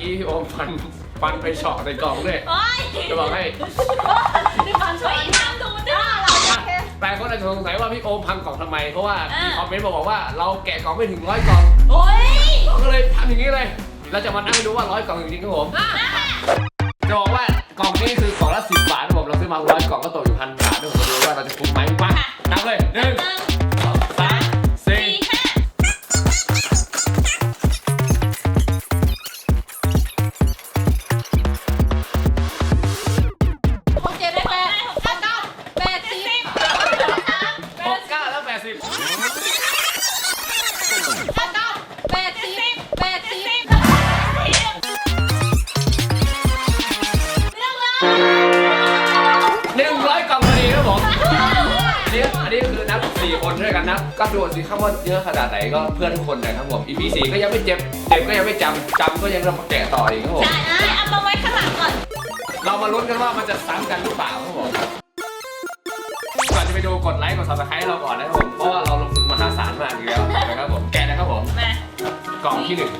กว่าเมื่อกี้พี่โอมฟันฟันไปเฉาะในกล่องด้วยโอ้ยจะบอกให้นี่ฟันช่วยทำดูจ้าเราจะแค่แต่คนอาจจะสงสัยว่าพี่โอมพังกล่องทำไม เพราะว่าอ่ามีมีคอมเมนต์บอกว่าเราแกะกล่องไม่ถึงร้อยกล่องโอ้ยก็เลยทำอย่างนี้เลย เราจะมานั่งดูว่าร้อยกล่องจริงๆครับผมจะ กันนับก็ดูสิครับว่าเยอะขนาดไหนก็เพื่อนทุกคนนะครับผม EP สี่ก็ยังไม่เจ็บ เจ็บก็ยังไม่จำจำก็ยังต้องมาแกะต่ออีกครับผมใช่เอ้ยเอามาไว้ข้างหลังก่อนเรามาลุ้นกันว่ามันจะซ้ำกันหรือเปล่าครับผม ก่อนจะไปดูกดไลค์กด subscribe เราก่อนนะครับผม เพราะว่าเราลงทุนมหาศาลมากอยู่แล้วนะครับผม แกะนะครับผม มากล่องที่หนึ่ง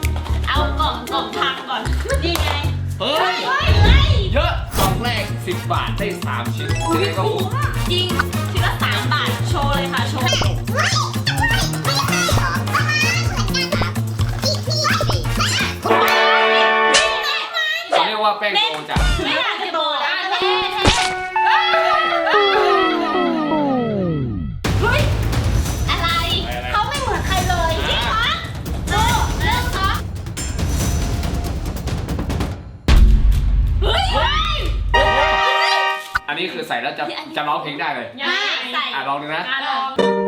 เอากล่องกล่องพังก่อนนี่ไงเฮ้เฮ้ยยเฮ้ยเยอะกล่องแรก 10 บาทได้ 3 ชิ้นทีนี้ก็ถูกจริงชิ้นละสามบาทโชว์เลยค่ะโชว์ แป้งโกจากไม่อยากจะบอกนะเท่เฮ้ยอะไร เขาไม่เหมือนใครเลยจริงเหรอโอ้เลิกเหรอเฮ้ยเฮ้ยอันนี้คือใส่แล้วจะจะร้องเพลงได้เลยอะใส่อะลองดูนะ อะลองต้อง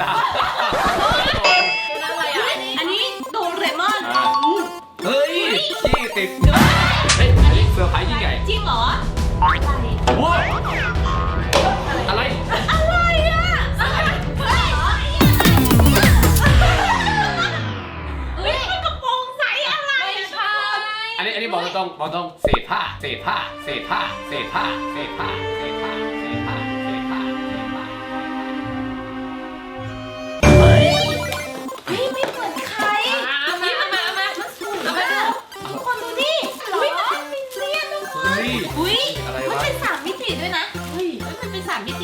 ตาอันนี้โดเรมอนอะเฮ้ยขี้ติดเฮ้ยอันนี้เซอร์ไพรส์ยิ่งใหญ่จริงเหรอ อะไรโว้ยอะไร อะไรอะอะไรเฮ้ยเฮ้ยมันกระโปรงใสอะไรไม่ใช่อันนี้อันนี้บอกตรงๆบอกตรงเศษผ้าเศษผ้าเศษผ้าเศษผ้าเศษผ้าเศษผ้าเศษผ้า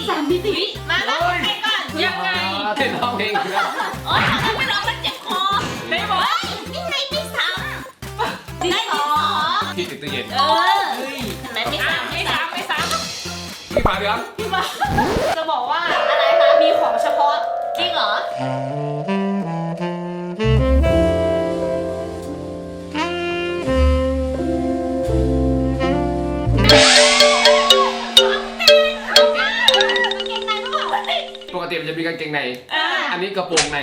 สามมิติสามมิติมาแล้วใครก่อนยังไงเต้นร้องเพลงอยู่แล้วโอ๊ยทำไมเรามันเจ็บคอได้บอกนี่ไงไม่ซ้ำได้สอที่ติดตู้เย็นเออเห็นไหมไม่ซ้ำไม่ซ้ำไม่ซ้พี่ฝาเหลืองำพี่มาจะบอก กติมันจะมีกางเกงในอ่าอันนี้กระโปรงใน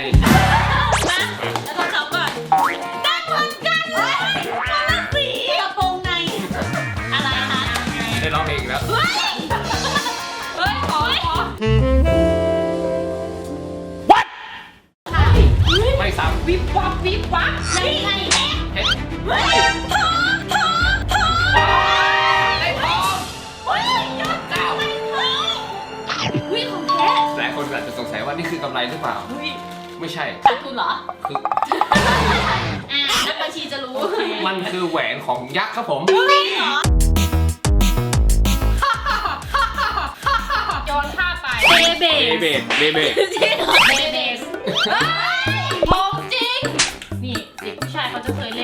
สงสัยว่านี่คือกำไรหรือเปล่าวิไม่ใช่ ขาดทุนเหรอ คืออ่านักบัญชีจะรู้มันคือแหวนของยักษ์ครับผมจริงเหรอโยนผ้าไปเบเบเบเบดเบเบดจริงเหรอเบเบทองจริง นี่เด็กผู้ชายเขาจะเคยเล่น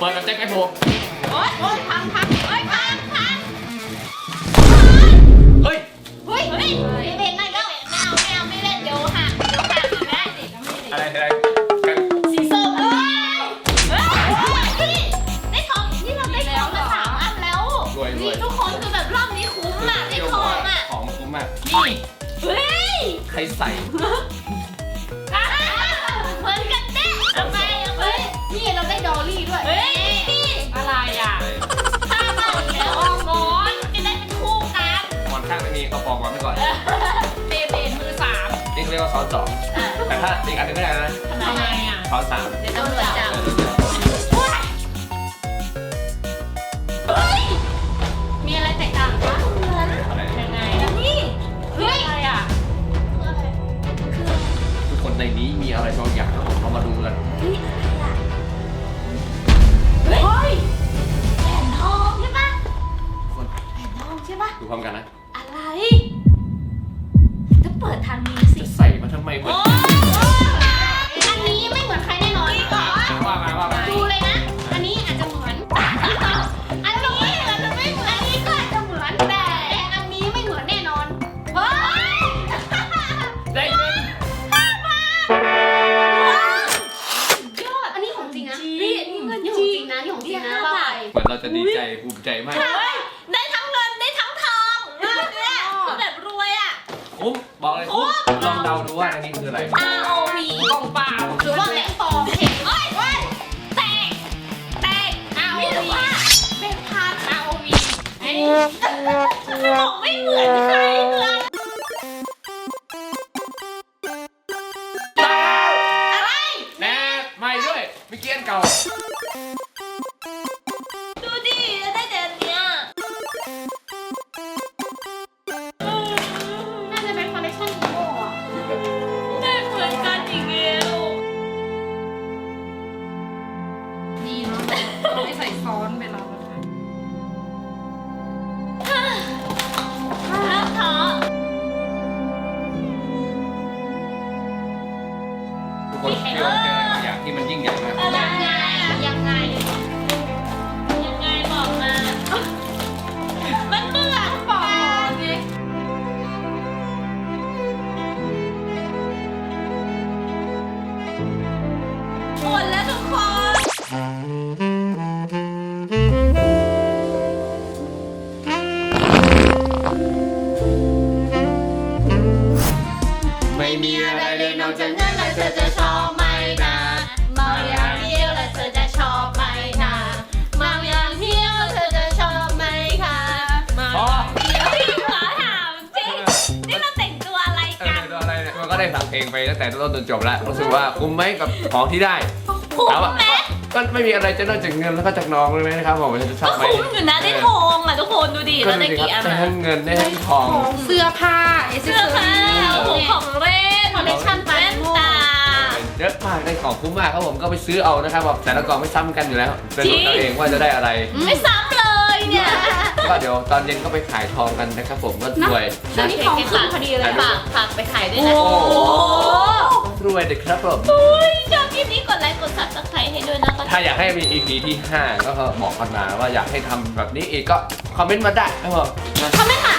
เปิดกับแจ็คไอโฟโอ๊ยโอ๊ยพังพังโอ๊ยพังพังเฮ้ย เฮ้ยเฮ้ยไม่เล่นไม่เล่นไม่เอาไม่เอาไม่เล่นเดี๋ยวหักเดี๋ยวหักเห็นไหมเด็กก็ไม่เด็กอะไรอะไรกันสีส้มเอ้ยเฮ้ยพี่ได้ทองนี่เราได้ทองมาสามอันแล้วรวยรวย นี่ทุกคนคือแบบรอบนี้คุ้มอะได้เที่ยวทบออกงอะของคุ้มมากนี่เฮ้ย ใครใส่ ถ้าอีกอันหนึงก็ได้นะทำไมอะซ้อนสามเดี๋ยวตำรวจจับเออเฮ้ยมีอะไรแตกต่างปะเหมือนอะไรยังไงนะนี่เฮ้ยอะไรอะคืออะไรคือทุกคนในนี้มีอะไรบางอย่างเรามาดูกันเฮ้ยอะไรอะเฮ้ยแผ่นทองใช่ปะทุกคนแผ่นทองใช่ปะดูพร้อมกันนะอะไรจะเปิดทางนี้สิ จะใส่มาทำไมเหมือนโอ้อัน จริงนะนี่ของจริงนะว่าไปเหมือนเราจะดีใจภูมิใจมากเฮ้ยได้ทั้งเงินได้ทั้งทองเนี่ยคือแบบรวยอะ คุ้มบอกเลยคุ้มลองเดาดูว่าอันนี้คืออะไร ROV กล่องเปล่าหรือว่าแบงค์ปลอมเห็นเอ้ยเว้ยแตกแตก ROV หรือว่าแบงค์พัน ROV ไอ้บอกไม่เหมือนใครเลยแน่ไม่ด้วยเมื่อกี้อันเก่า คนเชื่อเจออะไรบางอย่างที่มันยิ่งใหญ่มาก ยังไงอะยังไง ยังไงบอกมา มันเหมือนบอกไงหมดแล้วทุกคน ไรเนี่ยมันก็ได้ฟังเพลงไปตั้งแต่ต้นจนจบแล้วรู้สึกว่าคุ้มไหมกับของที่ได้คุ้มถามว่าไหมก็ไม่มีอะไรจะนอกจากเงินแล้วก็จากน้องเลยไหมนะครับผมจะชอก็บไหมคุ้มอยู่นะได้ทองอะทุกคนดูดิก็แล้วดูได้สิคกี่อัรับนได้อะทั้งเงินได้ทั้งทองเสื้อผ้าเอเซเสื้ออผ้ารี่ของเล่นคอลเลคชันแว่นตาเยอะมากได้ของคุ้มมากครับผมก็ไปซื้อเอานะครับแบบแต่ละกล่องไม่ซ้ำกันอยู่แล้วเป็นของตัวเองว่าจะได้อะไร ไม่ซ้ำเลยเนี่ยก็เดี๋ยวตอนเย็นก็ไปขายทองกันนะครับผมก็รวยแล้วนี่ทองขึ้นพอดีเลยฝากฝากไปขายด้วยนะโอ้ โอ้รวยเด็กครับผมยชอบคลิปนี้กดไลค์กดซับสไครต์ให้ด้วยนะคะถ้าอยากให้มี EP ที่ 5 ก็บอกกันมาว่าอยากให้ทำแบบนี้อีกก็คอมเมนต์มาได้ครับผมคอมเมนต์มา